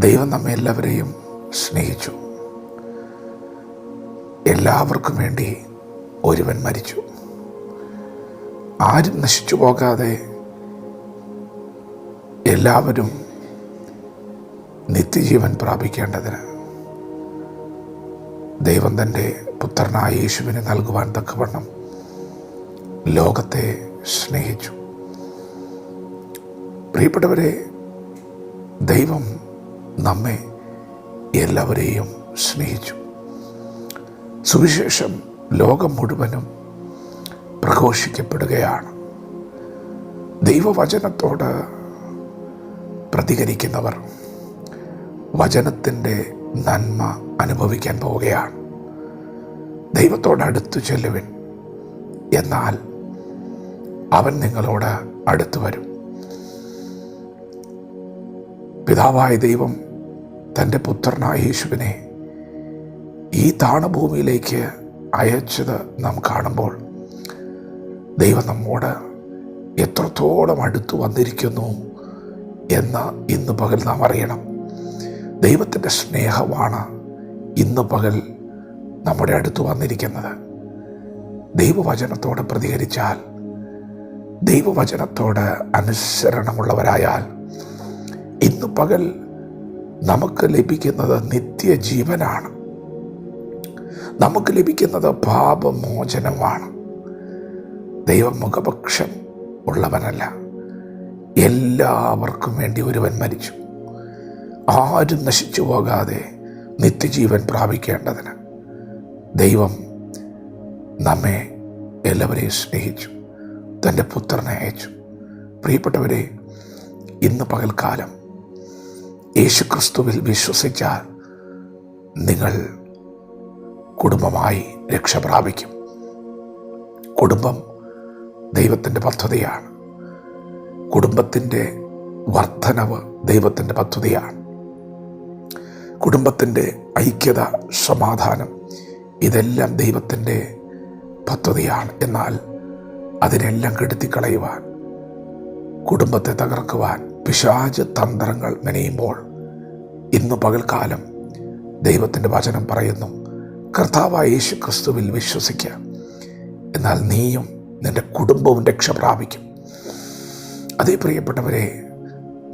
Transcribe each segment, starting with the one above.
ദൈവം നമ്മെ എല്ലാവരെയും സ്നേഹിച്ചു. എല്ലാവർക്കും വേണ്ടി ഒരുവൻ മരിച്ചു. ആരും നശിച്ചു പോകാതെ എല്ലാവരും നിത്യജീവൻ പ്രാപിക്കേണ്ടതിന് ദൈവം തന്റെ പുത്രനായ യേശുവിനെ നൽകുവാൻ തക്കവണ്ണം ലോകത്തെ സ്നേഹിച്ചു. പ്രിയപ്പെട്ടവരെ ദൈവം നമ്മെ എല്ലാവരെയും സ്നേഹിച്ചു. സുവിശേഷം ലോകം മുഴുവനും പ്രഘോഷിക്കപ്പെടുകയാണ്. ദൈവവചനത്തോട് പ്രതികരിക്കുന്നവർ വചനത്തിന്റെ നന്മ അനുഭവിക്കാൻ പോവുകയാണ്. ദൈവത്തോട് അടുത്തു ചെല്ലുവിൻ എന്നാൽ അവൻ നിങ്ങളോട് അടുത്തു വരും. പിതാവായ ദൈവം തന്റെ പുത്രനായ യേശുവിനെ ഈ താണഭൂമിയിലേക്ക് അയച്ചത് നാം കാണുമ്പോൾ ദൈവം നമ്മോട് എത്രത്തോളം അടുത്തു വന്നിരിക്കുന്നു എന്ന് ഇന്ന് പകൽ നാം അറിയണം. ദൈവത്തിന്റെ സ്നേഹമാണ് ഇന്ന് പകൽ നമ്മുടെ അടുത്ത് വന്നിരിക്കുന്നത്. ദൈവവചനത്തോട് പ്രതികരിച്ചാൽ ദൈവവചനത്തോട് അനുസരണമുള്ളവരായാൽ ഇന്ന് പകൽ നമുക്ക് ലഭിക്കുന്നത് നിത്യജീവനാണ്. നമുക്ക് ലഭിക്കുന്നത് പാപമോചനമാണ്. ദൈവം മുഖപക്ഷം ഉള്ളവനല്ല. എല്ലാവർക്കും വേണ്ടി ഒരുവൻ മരിച്ചു. ആരും നശിച്ചു പോകാതെ നിത്യജീവൻ പ്രാപിക്കേണ്ടതിന് ദൈവം നമ്മെ എല്ലാവരെയും സ്നേഹിച്ചു തന്റെ പുത്രനെ അയച്ചു. പ്രിയപ്പെട്ടവരെ ഇന്ന് പകൽക്കാലം യേശുക്രിസ്തുവിൽ വിശ്വസിച്ചാൽ നിങ്ങൾ കുടുംബമായി രക്ഷ പ്രാപിക്കും. കുടുംബം ദൈവത്തിന്റെ പദ്ധതിയാണ്. കുടുംബത്തിന്റെ വർധനവ് ദൈവത്തിന്റെ പദ്ധതിയാണ്. കുടുംബത്തിന്റെ ഐക്യത സമാധാനം ഇതെല്ലാം ദൈവത്തിന്റെ പദ്ധതിയാണ്. എന്നാൽ അതിനെല്ലാം കെടുത്തിക്കളയുവാൻ കുടുംബത്തെ തകർക്കുവാൻ പിശാച് തന്ത്രങ്ങൾ മെനയുമ്പോൾ ഇന്ന് പകൽക്കാലം ദൈവത്തിന്റെ വചനം പറയുന്നു കർത്താവായ യേശു ക്രിസ്തുവിൽ വിശ്വസിക്കുക എന്നാൽ നീയും നിന്റെ കുടുംബവും രക്ഷ പ്രാപിക്കും. അതേ പ്രിയപ്പെട്ടവരെ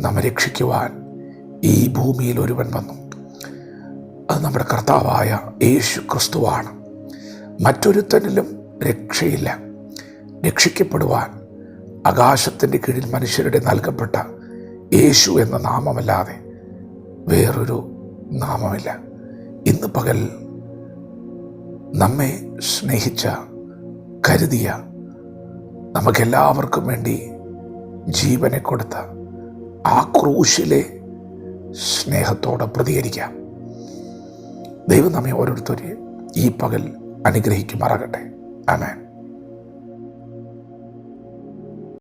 നമ്മെ രക്ഷിക്കുവാൻ ഈ ഭൂമിയിൽ ഒരുവൻ വന്നു. അത് നമ്മുടെ കർത്താവായ യേശു ക്രിസ്തുവാണ് മറ്റൊരുത്തനിലും രക്ഷയില്ല. രക്ഷിക്കപ്പെടുവാൻ ആകാശത്തിന്റെ കീഴിൽ മനുഷ്യരുടെ നൽകപ്പെട്ട യേശു എന്ന നാമമല്ലാതെ വേറൊരു നാമമില്ല. ഇന്ന് പകൽ നമ്മെ സ്നേഹിച്ച കരുതിയ നമുക്കെല്ലാവർക്കും വേണ്ടി ജീവനെ കൊടുത്ത ആ ക്രൂശിലെ സ്നേഹത്തോടെ പ്രതികരിക്കാം. ദൈവം നമ്മെ ഓരോരുത്തരെയും ഈ പകൽ അനുഗ്രഹിക്കുമാറാകട്ടെ. ആമേൻ.